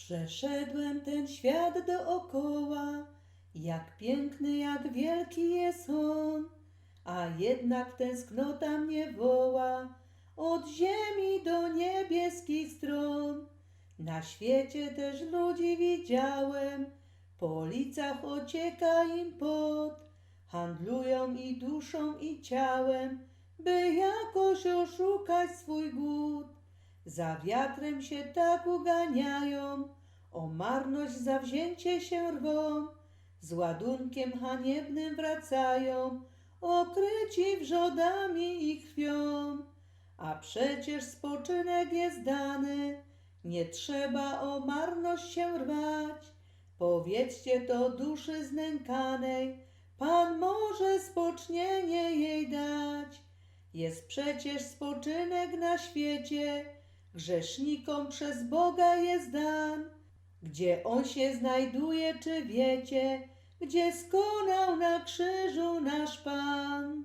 Przeszedłem ten świat dookoła, jak piękny, jak wielki jest on, a jednak tęsknota mnie woła od ziemi do niebieskich stron. Na świecie też ludzi widziałem, po ulicach ocieka im pot, handlują i duszą i ciałem, by jakoś oszukać swój głód. Za wiatrem się tak uganiają, o marność zawzięcie się rwą, z ładunkiem haniebnym wracają, okryci wrzodami i krwią. A przecież spoczynek jest dany, nie trzeba o marność się rwać. Powiedzcie to duszy znękanej, Pan może spocznienie jej dać. Jest przecież spoczynek na świecie, grzesznikom przez Boga jest dan. Gdzie on się znajduje, czy wiecie, gdzie skonał na krzyżu nasz Pan?